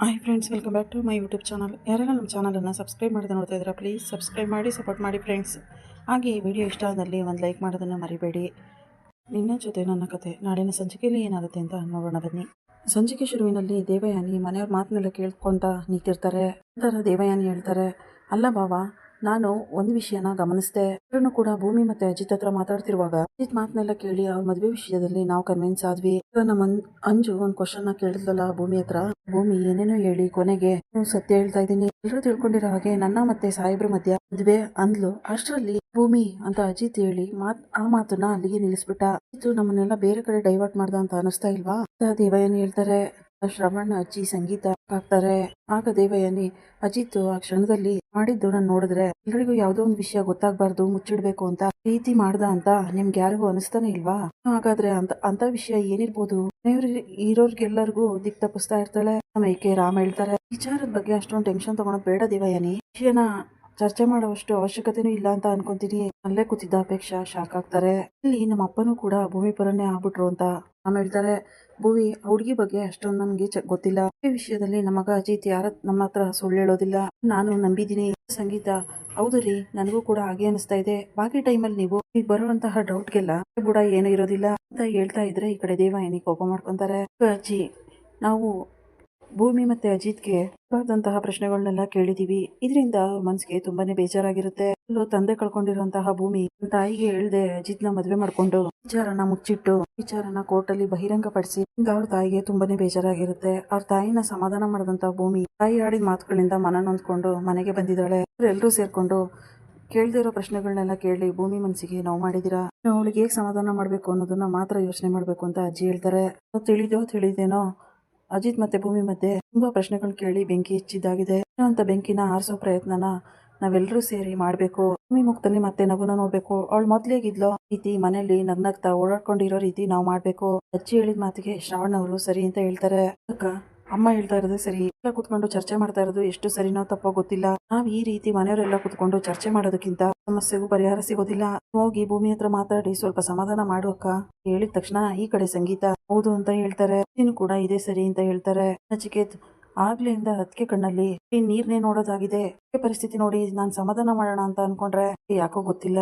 Hi friends welcome back to my YouTube channel ಯಾರೆಲ್ಲ ನಮ್ಮ ಚಾನಲನ್ನು ಸಬ್ಸ್ಕ್ರೈಬ್ ಮಾಡದೆ ನೋಡ್ತಾ ಇದ್ದೀರಾ ಪ್ಲೀಸ್ ಸಬ್ಸ್ಕ್ರೈಬ್ ಮಾಡಿ ಸಪೋರ್ಟ್ ಮಾಡಿ ಫ್ರೆಂಡ್ಸ್ ಹಾಗೆ ಈ ವಿಡಿಯೋ ಇಷ್ಟ ಆದಲ್ಲಿ ಒಂದು ಲೈಕ್ ಮಾಡೋದನ್ನು ಮರಿಬೇಡಿ. ನಿನ್ನ ಜೊತೆ ನನ್ನ ಕತೆ. ನಾಡಿನ ಸಂಚಿಕೆಯಲ್ಲಿ ಏನಾಗುತ್ತೆ ಅಂತ ನೋಡೋಣ ಬನ್ನಿ. ಸಂಚಿಕೆ ಶುರುವಿನಲ್ಲಿ ದೇವಯಾನಿ ಮನೆಯವ್ರ ಮಾತನ್ನೆಲ್ಲ ಕೇಳ್ಕೊಂತ ನಿಂತಿರ್ತಾರೆ. ನಂತರ ದೇವಯಾನಿ ಹೇಳ್ತಾರೆ, ಅಲ್ಲ ಬಾವ ನಾನು ಒಂದು ವಿಷಯನ ಗಮನಿಸಿದೆ. ಎಲ್ಲರೂ ಕೂಡ ಭೂಮಿ ಮತ್ತೆ ಅಜಿತ್ ಹತ್ರ ಮಾತಾಡ್ತಿರುವಾಗ ಅಜಿತ್ ಮಾತನ್ನೆಲ್ಲ ಕೇಳಿ ಅವ್ರ ಮದುವೆ ವಿಷಯದಲ್ಲಿ ನಾವು ಕನ್ವಿನ್ಸ್ ಆದ್ವಿ. ನಮ್ಮ ಅಂಜು ಒಂದು ಕ್ವಶನ್ನ ಕೇಳಿದ್ಲಲ್ಲ ಭೂಮಿ ಹತ್ರ. ಭೂಮಿ ಏನೇನೋ ಹೇಳಿ ಕೊನೆಗೆ ಸತ್ಯ ಹೇಳ್ತಾ ಇದ್ದೀನಿ. ಎಲ್ಲರೂ ತಿಳ್ಕೊಂಡಿರೋ ಹಾಗೆ ನನ್ನ ಮತ್ತೆ ಸಾಹೇಬ್ರ ಮಧ್ಯ ಮದುವೆ ಅಂದ್ಲು. ಅಷ್ಟರಲ್ಲಿ ಭೂಮಿ ಅಂತ ಅಜಿತ್ ಹೇಳಿ ಮಾತ್, ಆ ಮಾತನ್ನ ಅಲ್ಲಿಗೆ ನಿಲ್ಲಿಸ್ಬಿಟ್ಟ. ನಮ್ಮನ್ನೆಲ್ಲ ಬೇರೆ ಕಡೆ ಡೈವರ್ಟ್ ಮಾಡ್ದ ಅಂತ ಅನಿಸ್ತಾ ಇಲ್ವಾ? ದೇವ ಏನ್ ಹೇಳ್ತಾರೆ? ಶ್ರವಣ ಅಜ್ಜಿ ಸಂಗೀತ ಹಾಕ್ತಾರೆ. ಆಗ ದೇವಯಾನಿ ಅಜಿತ್ ಆ ಕ್ಷಣದಲ್ಲಿ ಮಾಡಿದ್ದು ನಾನು ನೋಡಿದ್ರೆ ಎಲ್ರಿಗೂ ಯಾವ್ದೋ ಒಂದು ವಿಷಯ ಗೊತ್ತಾಗ್ಬಾರ್ದು, ಮುಚ್ಚಿಡ್ಬೇಕು ಅಂತ ಪ್ರೀತಿ ಮಾಡ್ದ ಅಂತ ನಿಮ್ಗೆ ಯಾರಿಗೂ ಅನಿಸ್ತಾನೆ ಇಲ್ವಾ? ಹಾಗಾದ್ರೆ ಅಂತ ಅಂತ ವಿಷಯ ಏನಿರ್ಬೋದು? ಇರೋರ್ಗೆಲ್ಲರಿಗೂ ದಿಕ್ ತಪ್ಪಿಸ್ತಾ ಇರ್ತಾಳೆ. ಆಮೇಲೆ ರಾಮ ಹೇಳ್ತಾರೆ, ವಿಚಾರದ ಬಗ್ಗೆ ಅಷ್ಟೊಂದು ಟೆನ್ಷನ್ ತಗೊಳೋದು ಬೇಡ ದೇವಯಾನಿ. ವಿಷಯನ ಚರ್ಚೆ ಮಾಡುವಷ್ಟು ಅವಶ್ಯಕತೆನೂ ಇಲ್ಲ ಅಂತ ಅನ್ಕೊಂತೀನಿ. ಅಲ್ಲೇ ಕೂತಿದ್ದ ಅಪೇಕ್ಷಾ ಶಾಕ್ ಆಗ್ತಾರೆ. ಇಲ್ಲಿ ನಮ್ಮ ಅಪ್ಪನೂ ಕೂಡ ಭೂಮಿ ಪರನೇ ಆಗ್ಬಿಟ್ರು ಅಂತ ನಾನು ಹೇಳ್ತಾರೆ. ಭೂಮಿ ಹುಡುಗಿ ಬಗ್ಗೆ ಅಷ್ಟೊಂದು ನನಗೆ ಗೊತ್ತಿಲ್ಲ. ಈ ವಿಷಯದಲ್ಲಿ ನಮಗ ಮಗ ಅಜಿತ್ ಯಾರ ನಮ್ಮ ಹತ್ರ ಸುಳ್ಳು ಹೇಳೋದಿಲ್ಲ. ನಾನು ನಂಬಿದ್ದೀನಿ. ಸಂಗೀತ, ಹೌದು ರೀ, ನನಗೂ ಕೂಡ ಹಾಗೆ ಅನಿಸ್ತಾ ಇದೆ. ಬಾಕಿ ಟೈಮಲ್ಲಿ ನೀವು ಈಗ ಬರುವಂತಹ ಡೌಟ್ಗೆಲ್ಲ ಬುಡ ಏನು ಇರೋದಿಲ್ಲ ಅಂತ ಹೇಳ್ತಾ ಇದ್ರೆ ಈ ಕಡೆ ದೇವ ಏನಿ ಕೋಪ ಮಾಡ್ಕೊಂತಾರೆ. ಅಜ್ಜಿ, ನಾವು ಭೂಮಿ ಮತ್ತೆ ಅಜಿತ್ಗೆ ಬಾರ್ದಂತಹ ಪ್ರಶ್ನೆಗಳನ್ನೆಲ್ಲ ಕೇಳಿದೀವಿ. ಇದರಿಂದ ಮನ್ಸಿಗೆ ತುಂಬಾನೇ ಬೇಜಾರಾಗಿರುತ್ತೆ. ತಂದೆ ಕಳ್ಕೊಂಡಿರುವಂತಹ ಭೂಮಿ ತಾಯಿಗೆ ಹೇಳ್ದೆ ಅಜಿತ್ನ ಮದ್ವೆ ಮಾಡ್ಕೊಂಡು ವಿಚಾರನ ಮುಚ್ಚಿಟ್ಟು, ವಿಚಾರನ ಕೋರ್ಟಲ್ಲಿ ಬಹಿರಂಗ ಪಡಿಸಿ ಅವ್ರ ತಾಯಿಗೆ ತುಂಬಾನೇ ಬೇಜಾರಾಗಿರುತ್ತೆ. ಅವ್ರ ತಾಯಿನ ಸಮಾಧಾನ ಮಾಡಿದಂತಹ ಭೂಮಿ ತಾಯಿ ಆಡಿದ ಮಾತುಗಳಿಂದ ಮನ ನೊಂದ್ಕೊಂಡು ಮನೆಗೆ ಬಂದಿದ್ದಾಳೆ. ಎಲ್ಲರೂ ಸೇರ್ಕೊಂಡು ಕೇಳ್ದಿರೋ ಪ್ರಶ್ನೆಗಳನ್ನೆಲ್ಲ ಕೇಳಿ ಭೂಮಿ ಮನಸ್ಸಿಗೆ ನೋವು ಮಾಡಿದಿರಾ? ಅವಳಿಗೆ ಹೇಗೆ ಸಮಾಧಾನ ಮಾಡಬೇಕು ಅನ್ನೋದನ್ನ ಮಾತ್ರ ಯೋಚನೆ ಮಾಡಬೇಕು ಅಂತ ಅಜ್ಜಿ ಹೇಳ್ತಾರೆ. ತಿಳಿದೋ ತಿಳಿದೇನೋ ಅಜಿತ್ ಮತ್ತೆ ಭೂಮಿ ಮಧ್ಯೆ ತುಂಬಾ ಪ್ರಶ್ನೆಗಳು ಕೇಳಿ ಬೆಂಕಿ ಹೆಚ್ಚಿದ್ದಾಗಿದೆ. ಅಂತ ಬೆಂಕಿನ ಆರಿಸೋ ಪ್ರಯತ್ನನ ನಾವೆಲ್ಲರೂ ಸೇರಿ ಮಾಡಬೇಕು. ಭೂಮಿ ಮುಖದಲ್ಲಿ ಮತ್ತೆ ನಗುನ ನೋಡ್ಬೇಕು. ಅವಳು ಮೊದ್ಲೇಗಿದ್ಲೋ ರೀತಿ ಮನೇಲಿ ನಗ್ನಗ್ತಾ ಓಡಾಡ್ಕೊಂಡಿರೋ ರೀತಿ ನಾವು ಮಾಡ್ಬೇಕು. ಅಜ್ಜಿ ಹೇಳಿದ ಮಾತಿಗೆ ಶ್ರಾವಣ್ ಅವರು ಸರಿ ಅಂತ ಹೇಳ್ತಾರೆ. ಅಕ್ಕ ಅಮ್ಮ ಹೇಳ್ತಾ ಇರೋದು ಸರಿ, ಎಲ್ಲ ಕುತ್ಕೊಂಡು ಚರ್ಚೆ ಮಾಡ್ತಾ ಇರೋದು ಎಷ್ಟು ಸರಿನೋ ತಪ್ಪೋ ಗೊತ್ತಿಲ್ಲ. ನಾವ್ ಈ ರೀತಿ ಮನೆಯವರೆಲ್ಲ ಕುತ್ಕೊಂಡು ಚರ್ಚೆ ಮಾಡೋದಕ್ಕಿಂತ ಸಮಸ್ಯೆಗೂ ಪರಿಹಾರ ಸಿಗೋದಿಲ್ಲ. ಹೋಗಿ ಭೂಮಿ ಹತ್ರ ಮಾತಾಡಿ, ಸ್ವಲ್ಪ ಸಮಾಧಾನ ಮಾಡು ಅಕ್ಕ. ಹೇಳಿದ ತಕ್ಷಣ ಈ ಕಡೆ ಸಂಗೀತ ಹೌದು ಅಂತ ಹೇಳ್ತಾರೆ. ನೀನು ಕೂಡ ಇದೇ ಸರಿ ಅಂತ ಹೇಳ್ತಾರೆ. ನಚಿಕೇತ್ ಆಗ್ಲಿಂದ ಅದಕ್ಕೆ ಕಣ್ಣಲ್ಲಿ ನೀರ್ನೇ ನೋಡೋದಾಗಿದೆ. ಪರಿಸ್ಥಿತಿ ನೋಡಿ ನಾನ್ ಸಮಾಧಾನ ಮಾಡೋಣ ಅಂತ ಅನ್ಕೊಂಡ್ರೆ ಯಾಕೋ ಗೊತ್ತಿಲ್ಲ.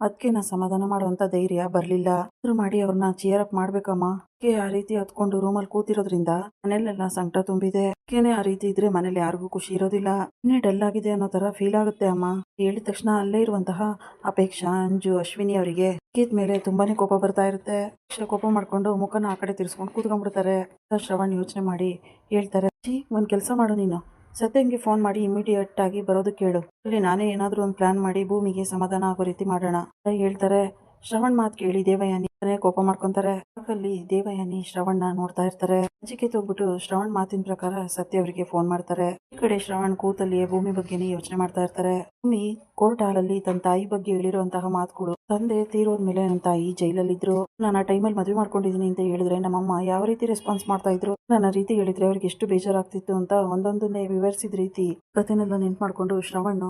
ಅದಕ್ಕೆ ನಾ ಸಮಾಧಾನ ಮಾಡುವಂತ ಧೈರ್ಯ ಬರ್ಲಿಲ್ಲ. ಆದ್ರೂ ಮಾಡಿ ಅವ್ರನ್ನ ಚೇರ್ ಅಪ್ ಮಾಡ್ಬೇಕಮ್ಮ. ಕೆ ಆ ರೀತಿ ಹತ್ಕೊಂಡು ರೂಮಲ್ಲಿ ಕೂತಿರೋದ್ರಿಂದ ಮನೇಲೆಲ್ಲ ಸಂಕಟ ತುಂಬಿದೆ. ಅಕ್ಕೇನೆ ಆ ರೀತಿ ಇದ್ರೆ ಮನೇಲಿ ಯಾರಿಗೂ ಖುಷಿ ಇರೋದಿಲ್ಲ. ಇನ್ನೇ ಡಲ್ ಆಗಿದೆ ಅನ್ನೋ ತರ ಫೀಲ್ ಆಗುತ್ತೆ ಅಮ್ಮ. ಹೇಳಿದ ತಕ್ಷಣ ಅಲ್ಲೇ ಇರುವಂತಹ ಅಪೇಕ್ಷಾ ಅಂಜು ಅಶ್ವಿನಿ ಅವರಿಗೆ ಅಕ್ಕಿದ ಮೇಲೆ ತುಂಬಾನೇ ಕೋಪ ಬರ್ತಾ ಇರುತ್ತೆ. ಕೋಪ ಮಾಡ್ಕೊಂಡು ಮುಖನ ಆ ಕಡೆ ತಿರ್ಸ್ಕೊಂಡು ಕೂತ್ಕೊಂಡ್ಬಿಡ್ತಾರೆ. ಶ್ರವಣ್ ಯೋಚನೆ ಮಾಡಿ ಹೇಳ್ತಾರೆ "ಅಜ್ಜಿ, ಒಂದ್ ಕೆಲಸ ಮಾಡು ನೀನು. ಸತ್ಯಂಗೆ ಫೋನ್ ಮಾಡಿ ಇಮಿಡಿಯೇಟ್ ಆಗಿ ಬರೋದು ಕೇಳು. ಅಲ್ಲಿ ನಾನೇ ಏನಾದರೂ ಒಂದು ಪ್ಲಾನ್ ಮಾಡಿ ಭೂಮಿಗೆ ಸಮಾಧಾನ ಆಗೋ ರೀತಿ ಮಾಡೋಣ ಹೇಳ್ತಾರೆ. ಶ್ರವಣ್ ಮಾತ್ ಕೇಳಿ, ದೇವಯಾನಿ ಕೋಪ ಮಾಡ್ಕೊಂತಾರೆ. ಅಲ್ಲಿ ದೇವಯಾನಿ, ಶ್ರವಣ್ನ ನೋಡ್ತಾ ಇರ್ತಾರೆ. ಅಂಜಿಕೆ ಹೋಗ್ಬಿಟ್ಟು ಶ್ರವಣ್ ಮಾತಿನ ಪ್ರಕಾರ ಸತ್ಯ ಅವರಿಗೆ ಫೋನ್ ಮಾಡ್ತಾರೆ. ಈ ಕಡೆ ಶ್ರವಣ್ ಕೂತಲ್ಲಿ ಭೂಮಿ ಬಗ್ಗೆನೇ ಯೋಚನೆ ಮಾಡ್ತಾ ಇರ್ತಾರೆ. ಭೂಮಿ ಕೋರ್ಟ್ ಹಾಲಲ್ಲಿ ತನ್ನ ತಾಯಿ ಬಗ್ಗೆ ಹೇಳಿರುವಂತಹ ಮಾತುಗಳು ತಂದೆ ತೀರೋದ್ಮೇಲೆ ನನ್ನ ತಾಯಿ ಜೈಲಲ್ಲಿದ್ರು. ನಾನು ಆ ಟೈಮಲ್ಲಿ ಮದುವೆ ಮಾಡ್ಕೊಂಡಿದ್ದೀನಿ ಅಂತ ಹೇಳಿದ್ರೆ ನಮ್ಮಮ್ಮ ಯಾವ ರೀತಿ ರೆಸ್ಪಾನ್ಸ್ ಮಾಡ್ತಾ ಇದ್ರು? ನನ್ನ ರೀತಿ ಹೇಳಿದ್ರೆ ಅವ್ರಿಗೆ ಎಷ್ಟು ಬೇಜಾರಾಗ್ತಿತ್ತು ಅಂತ ಒಂದೊಂದನ್ನೇ ವಿವರಿಸಿದ ರೀತಿ ಕಥೆನೆಲ್ಲ ನೆನ್ಪು ಮಾಡ್ಕೊಂಡು ಶ್ರವಣ್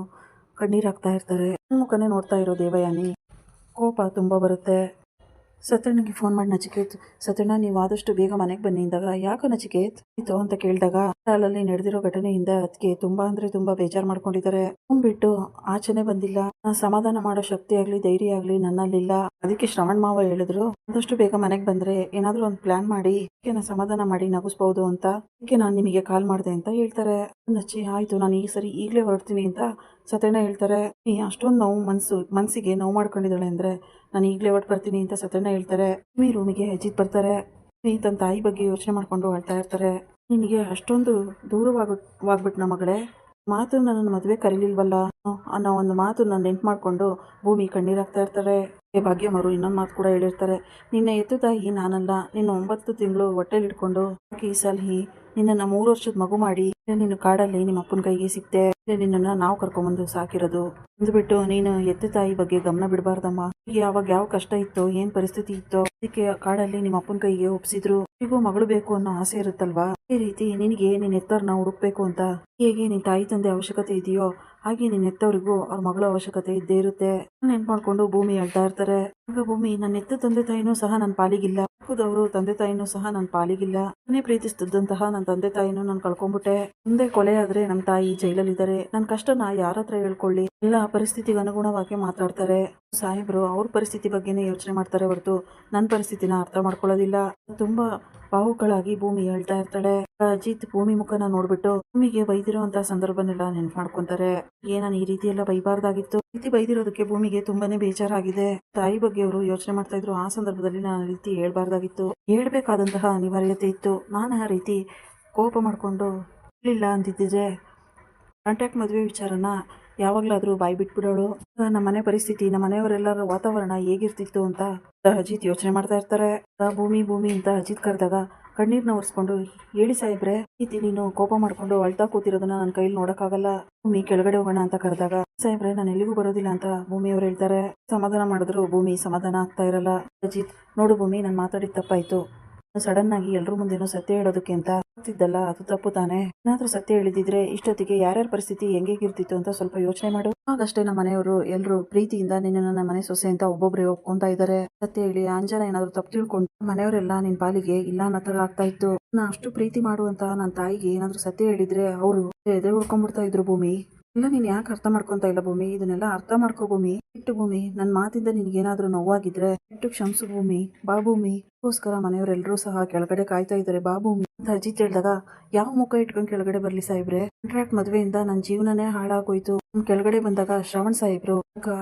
ಕಣ್ಣೀರಾಗ್ತಾ ಇರ್ತಾರೆ. ಮುಖನೇ ನೋಡ್ತಾ ಇರೋ ದೇವಯಾನಿ. ಕೋಪ ತುಂಬ ಬರುತ್ತೆ. ಸತ್ಯಣ್ಣಗೆ ಫೋನ್ ಮಾಡಿ ನಚಿಕೇತ್, ಸತ್ಯಣ್ಣ, ನೀವು ಆದಷ್ಟು ಬೇಗ ಮನೆಗೆ ಬನ್ನಿ ಇಂದಾಗ ಯಾಕೋ ನಚಿಕೇತ್? ಇತ್ತು, ಅಂತ ಕೇಳಿದಾಗ ಅಲ್ಲಿ ನಡೆದಿರೋ ಘಟನೆಯಿಂದ ಅದಕ್ಕೆ ತುಂಬಾ ಅಂದ್ರೆ ತುಂಬಾ ಬೇಜಾರು ಮಾಡ್ಕೊಂಡಿದ್ದಾರೆ. ಬಿಟ್ಟು, ಆಚೆನೆ ಬಂದಿಲ್ಲ. ಸಮಾಧಾನ ಮಾಡೋ ಶಕ್ತಿ ಆಗ್ಲಿ, ಧೈರ್ಯ ಆಗ್ಲಿ ನನ್ನಲ್ಲಿಲ್ಲ. ಅದಕ್ಕೆ ಶ್ರವಣ್ ಮಾವ ಹೇಳಿದ್ರು, ಆದಷ್ಟು ಬೇಗ ಮನೆಗೆ ಬಂದ್ರೆ ಏನಾದ್ರೂ ಒಂದು ಪ್ಲಾನ್ ಮಾಡಿ ನಾ ಸಮಾಧಾನ ಮಾಡಿ ನಗಿಸ್ಬಹುದು ಅಂತ. ಅದಕ್ಕೆ ನಾನು ನಿಮಗೆ ಕಾಲ್ ಮಾಡಿದೆ ಅಂತ ಹೇಳ್ತಾರೆ. ನಚ್ಚಿ, ಆಯ್ತು, ನಾನು ಈ ಸರಿ ಈಗಲೇ ಹೊರಡ್ತೀನಿ ಅಂತ ಸತ್ಯಣ್ಣ ಹೇಳ್ತಾರೆ ನೀ ಅಷ್ಟೊಂದು ನೋವು ಮನಸ್ಸು ಮನಸ್ಸಿಗೆ ನೋವು ಮಾಡ್ಕೊಂಡಿದ್ದಾಳೆ ಅಂದರೆ ನಾನು ಈಗಲೇ ಒಟ್ಟು ಬರ್ತೀನಿ ಅಂತ ಸತ್ಯಣ್ಣ ಹೇಳ್ತಾರೆ. ಮೀ ರೂಮಿಗೆ ಅಜಿತ್ ಬರ್ತಾರೆ. ನೀ ತನ್ನ ತಾಯಿ ಬಗ್ಗೆ ಯೋಚನೆ ಮಾಡ್ಕೊಂಡು ಅಳ್ತಾ ಇರ್ತಾರೆ. ನಿನಗೆ ಅಷ್ಟೊಂದು ದೂರವಾಗ್ಬಿಟ್ನ ಮಗಳೇ, ಮಾತು ನನ್ನ ಮದುವೆ ಕರೀಲಿಲ್ವಲ್ಲ? ಅನ್ನೋ ಒಂದು ಮಾತು ನಾನು ನೆನ್ಪು ಮಾಡ್ಕೊಂಡು ಭೂಮಿ ಕಣ್ಣೀರಾಗ್ತಾ ಇರ್ತಾರೆ. ಭಾಗ್ಯಮರು ಇನ್ನೊಂದು ಮಾತು ಕೂಡ ಹೇಳಿರ್ತಾರೆ. ನಿನ್ನ ಎತ್ತು ತಾಯಿ, ನಾನಲ್ಲ, ನಿನ್ನ ಒಂಬತ್ತು ತಿಂಗಳು ಹೊಟ್ಟೆಲಿ ಇಟ್ಕೊಂಡು, ಈ ಸಲಹಿ ನಿನ್ನನ್ನು ಮೂರು ವರ್ಷದ ಮಗು ಮಾಡಿ ನೀನು ಕಾಡಲ್ಲಿ ನಿಮ್ಮ ಅಪ್ಪನ ಕೈಗೆ ಸಿಕ್ತೆ. ನಿನ್ನನ್ನು ನಾವು ಕರ್ಕೊಂಬಂದು ಸಾಕಿರೋದು. ಅಂದ್ಬಿಟ್ಟು ನೀನು ಎತ್ತೆ ತಾಯಿ ಬಗ್ಗೆ ಗಮನ ಬಿಡಬಾರ್ದಮ್ಮ. ಯಾವಾಗ ಯಾವ ಕಷ್ಟ ಇತ್ತೋ, ಏನ್ ಪರಿಸ್ಥಿತಿ ಇತ್ತೋ, ಅದಕ್ಕೆ ಕಾಡಲ್ಲಿ ನಿಮ್ಮ ಅಪ್ಪನ ಕೈಗೆ ಒಪ್ಸಿದ್ರು. ಈಗ ಮಗಳು ಬೇಕು ಅನ್ನೋ ಆಸೆ ಇರುತ್ತಲ್ವಾ? ಈ ರೀತಿ ನಿನಗೆ ನಿನ್ನ ಎತ್ತರ್ನ ಹುಡುಕ್ಬೇಕು ಅಂತ. ಹೇಗೆ ನಿನ್ನ ತಾಯಿ ತಂದೆ ಅವಶ್ಯಕತೆ ಇದೆಯೋ, ಹಾಗೆ ನಿನ್ನ ಎತ್ತವರಿಗೂ ಅವ್ರ ಮಗಳ ಅವಶ್ಯಕತೆ ಇದ್ದೇ ಇರುತ್ತೆ. ನೆನ್ಪು ಮಾಡ್ಕೊಂಡು ಭೂಮಿ ಹೇಳ್ತಾ ಇರ್ತಾರೆ. ಆಗ ಭೂಮಿ ನನ್ನ ಎತ್ತ ತಂದೆ ತಾಯಿನೂ ಸಹ ನನ್ನ ಪಾಲಿಗಿಲ್ಲ. ಅವರು ತಂದೆ ತಾಯಿನೂ ಸಹ ನನ್ನ ಪಾಲಿಗಿಲ್ಲ. ನಾನೇ ಪ್ರೀತಿಸ್ತಿದ್ದಂತಹ ನನ್ನ ತಂದೆ ತಾಯಿನೂ ನಾನು ಕಳ್ಕೊಂಡ್ಬಿಟ್ಟೆ ಮುಂದೆ ಕೊಲೆ ಆದ್ರೆ ನಮ್ಮ ತಾಯಿ ಜೈಲಲ್ಲಿದ್ದಾರೆ. ನನ್ನ ಕಷ್ಟನ ಯಾರ ಹತ್ರ ಹೇಳ್ಕೊಳ್ಳಿ? ಎಲ್ಲ ಪರಿಸ್ಥಿತಿಗೆ ಅನುಗುಣವಾಗಿ ಮಾತಾಡ್ತಾರೆ. ಸಾಹೇಬ್ರು, ಅವ್ರ ಪರಿಸ್ಥಿತಿ ಬಗ್ಗೆನೇ ಯೋಚನೆ ಮಾಡ್ತಾರೆ ಹೊರತು ನನ್ನ ಪರಿಸ್ಥಿತಿನ ಅರ್ಥ ಮಾಡ್ಕೊಳ್ಳೋದಿಲ್ಲ. ತುಂಬಾ ಬಾಹುಗಳಾಗಿ ಭೂಮಿ ಹೇಳ್ತಾ ಇರ್ತಾಳೆ. ಅಜಿತ್ ಭೂಮಿ ಮುಖನ ನೋಡ್ಬಿಟ್ಟು ಭೂಮಿಗೆ ಬೈದಿರೋಂತ ಸಂದರ್ಭನೆಲ್ಲ ನೆನ್ಪ್ ಮಾಡ್ಕೊಂತಾರೆ. ಏ ಈ ರೀತಿ ಎಲ್ಲ ಬೈಬಾರ್ದಾಗಿತ್ತು ರೀತಿ ಬೈದಿರೋದಕ್ಕೆ ಭೂಮಿಗೆ ತುಂಬಾನೇ ಬೇಜಾರಾಗಿದೆ. ತಾಯಿ ಬಗ್ಗೆ ಅವರು ಯೋಚನೆ ಮಾಡ್ತಾ ಇದ್ರು, ಆ ಸಂದರ್ಭದಲ್ಲಿ ನಾನು ರೀತಿ ಹೇಳ್ಬಾರ್ದಾಗಿತ್ತು. ಹೇಳ್ಬೇಕಾದಂತಹ ಅನಿವಾರ್ಯತೆ ಇತ್ತು. ನಾನು ಆ ರೀತಿ ಕೋಪ ಮಾಡ್ಕೊಂಡು ಇಲ್ಲ ಅಂತಿದ್ದಿದ್ರೆ ಕಾಂಟ್ಯಾಕ್ಟ್ ಮದುವೆ ವಿಚಾರನ ಯಾವಾಗಲಾದರೂ ಬಾಯಿ ಬಿಟ್ಬಿಡೋಳು ನಮ್ಮ ಮನೆ ಪರಿಸ್ಥಿತಿ ನಮ್ಮ ಮನೆಯವರೆಲ್ಲರ ವಾತಾವರಣ ಹೇಗಿರ್ತಿತ್ತು ಅಂತ ಅಜಿತ್ ಯೋಚನೆ ಮಾಡ್ತಾ ಇರ್ತಾರೆ. ಭೂಮಿ ಭೂಮಿ ಅಂತ ಅಜಿತ್ ಕರೆದಾಗ ಕಣ್ಣೀರ್ನ ಒರೆಸ್ಕೊಂಡು, ಹೇಳಿ ಸಾಹೇಬ್ರೆ ಇತಿ ನೀನು ಕೋಪ ಮಾಡ್ಕೊಂಡು ಅಳ್ತಾ ಕೂತಿರೋದನ್ನ ನನ್ನ ಕೈಲಿ ನೋಡೋಕ್ಕಾಗಲ್ಲ. ಭೂಮಿ ಕೆಳಗಡೆ ಹೋಗೋಣ ಅಂತ ಕರೆದಾಗ, ಸಾಹೇಬ್ರೆ, ನಾನು ಎಲ್ಲಿಗೂ ಬರೋದಿಲ್ಲ ಅಂತ ಭೂಮಿಯವರು ಹೇಳ್ತಾರೆ. ಸಮಾಧಾನ ಮಾಡಿದ್ರು ಭೂಮಿ ಸಮಾಧಾನ ಆಗ್ತಾ ಇರಲ್ಲ. ಅಜಿತ್, ನೋಡು ಭೂಮಿ, ನಾನು ಮಾತಾಡಿದ ತಪ್ಪಾಯ್ತು. ಸಡನ್ ಆಗಿ ಎಲ್ರ ಮುಂದೇನು ಸತ್ಯ ಹೇಳೋದಕ್ಕೆ ಅಂತ ಆಗ್ತಿದ್ದಲ್ಲ, ಅದು ತಪ್ಪು ತಾನೆ? ಏನಾದ್ರೂ ಸತ್ಯ ಹೇಳಿದಿದ್ರೆ ಇಷ್ಟೊತ್ತಿಗೆ ಯಾರ್ಯಾರ ಪರಿಸ್ಥಿತಿ ಹೆಂಗೇಗಿರ್ತಿತ್ತು ಅಂತ ಸ್ವಲ್ಪ ಯೋಚನೆ ಮಾಡು. ಆಗಷ್ಟೇ ನಮ್ಮ ಮನೆಯವರು ಎಲ್ಲರೂ ಪ್ರೀತಿಯಿಂದ ನಿನ್ನ ನನ್ನ ಮನೆ ಸೊಸೆ ಅಂತ ಒಬ್ಬೊಬ್ರೆ ಒಪ್ಕೊಂತಾ ಇದ್ದಾರೆ ಸತ್ಯ ಹೇಳಿ ಅಂಜನ ಏನಾದ್ರು ತಪ್ಪು ತಿಳ್ಕೊಂಡು ಮನೆಯವರೆಲ್ಲ ನಿನ್ ಪಾಲಿಗೆ ಇಲ್ಲ ಅನ್ನೋ ತರ ಆಗ್ತಾ ಇತ್ತು. ನಾ ಅಷ್ಟು ಪ್ರೀತಿ ಮಾಡುವಂತ ನನ್ನ ತಾಯಿಗೆ ಏನಾದ್ರು ಸತ್ಯ ಹೇಳಿದ್ರೆ ಅವರು ಎದೆ ಉಳ್ಕೊಂಡ್ಬಿಡ್ತಾ ಇದ್ರು ಭೂಮಿ. ಇಲ್ಲ, ನೀನ್ ಯಾಕೆ ಅರ್ಥ ಮಾಡ್ಕೊಂತ ಇಲ್ಲ ಭೂಮಿ? ಇದನ್ನೆಲ್ಲ ಅರ್ಥ ಮಾಡ್ಕೋ ಭೂಮಿ. ಇಟ್ಟು ಭೂಮಿ ನನ್ನ ಮಾತಿಂದ ನಿನ್ಗೇನಾದ್ರೂ ನೋವಾಗಿದ್ರೆ ಇಟ್ಟು ಕ್ಷಮಸು ಭೂಮಿ. ಬಾ ಭೂಮಿ. ಅದಕ್ಕೋಸ್ಕರ ಮನೆಯವರೆಲ್ಲರೂ ಸಹ ಕೆಳಗಡೆ ಕಾಯ್ತಾ ಇದ್ದಾರೆ. ಬಾಬು ಅಂತ ಅಜಿತ್ ಹೇಳಿದಾಗ, ಯಾವ ಮುಖ ಇಟ್ಕೊಂಡು ಕೆಳಗಡೆ ಬರ್ಲಿ ಸಾಹೇಬ್ರೆ? ಕಾಂಟ್ರಾಕ್ಟ್ ಮದುವೆಯಿಂದ ನನ್ನ ಜೀವನನೇ ಹಾಳಾಗೋಯ್ತು. ಕೆಳಗಡೆ ಬಂದಾಗ ಶ್ರವಣ್ ಸಾಹೇಬ್ರು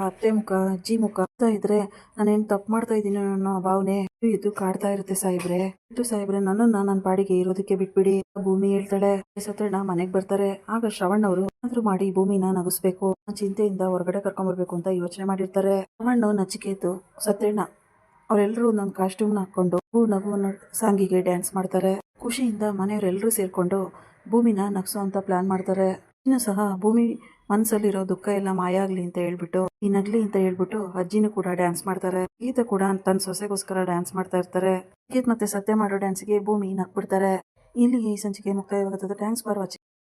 ಅತ್ತೆ ಮುಖ, ಅಜ್ಜಿ ಮುಖ ಅಂತ ಇದ್ರೆ ನಾನೇನ್ ತಪ್ಪು ಮಾಡ್ತಾ ಇದ್ದೀನಿ ಅನ್ನೋ ಭಾವನೆ ಇದು ಕಾಡ್ತಾ ಇರುತ್ತೆ ಸಾಹೇಬ್ರೆ. ಇಟ್ಟು ಸಾಹೇಬ್ರೆ, ನನ್ನನ್ನ ನನ್ನ ಪಾಡಿಗೆ ಇರೋದಕ್ಕೆ ಬಿಟ್ಬಿಡಿ. ಭೂಮಿ ಹೇಳ್ತಾಳೆ ಸತ್ರಣ್ಣ ಮನೆಗೆ ಬರ್ತಾರೆ. ಆಗ ಶ್ರವಣ್ ಅವರು ಏನಾದ್ರೂ ಮಾಡಿ ಭೂಮಿನ ನಗಿಸ್ಬೇಕು. ಚಿಂತೆಯಿಂದ ಹೊರಗಡೆ ಕರ್ಕೊಂಡ್ ಬರ್ಬೇಕು ಅಂತ ಯೋಚನೆ ಮಾಡಿರ್ತಾರೆ. ಶ್ರವಣ್ ನಚಿಕೇತು ಸತ್ಯಣ್ಣ ಅವರೆಲ್ಲರೂ ಒಂದೊಂದು ಕಾಸ್ಟ್ಯೂಮ್ನ ಹಾಕೊಂಡು ನಗು ಸಾಂಗಿಗೆ ಡ್ಯಾನ್ಸ್ ಮಾಡ್ತಾರೆ. ಖುಷಿಯಿಂದ ಮನೆಯವರೆಲ್ಲರೂ ಸೇರ್ಕೊಂಡು ಭೂಮಿನ ನಗ್ಸೋ ಅಂತ ಪ್ಲಾನ್ ಮಾಡ್ತಾರೆ. ಇನ್ನು ಸಹ ಭೂಮಿ ಮನಸ್ಸಲ್ಲಿರೋ ದುಃಖ ಎಲ್ಲ ಮಾಯ ಆಗ್ಲಿ ಅಂತ ಹೇಳ್ಬಿಟ್ಟು, ಈ ನಗ್ಲಿ ಅಂತ ಹೇಳ್ಬಿಟ್ಟು ಅಜ್ಜಿನೂ ಕೂಡ ಡ್ಯಾನ್ಸ್ ಮಾಡ್ತಾರೆ. ಗೀತ ಕೂಡ ತನ್ನ ಸೊಸೆಗೋಸ್ಕರ ಡ್ಯಾನ್ಸ್ ಮಾಡ್ತಾ ಇರ್ತಾರೆ. ಗೀತ್ ಮತ್ತೆ ಸತ್ಯ ಮಾಡೋ ಡ್ಯಾನ್ಸ್ಗೆ ಭೂಮಿ ನಗ್ಬಿಡ್ತಾರೆ. ಇಲ್ಲಿಗೆ ಈ ಸಂಚಿಕೆ ಮುಕ್ತಾಯವಾಗುತ್ತದೆ. Thanks for watching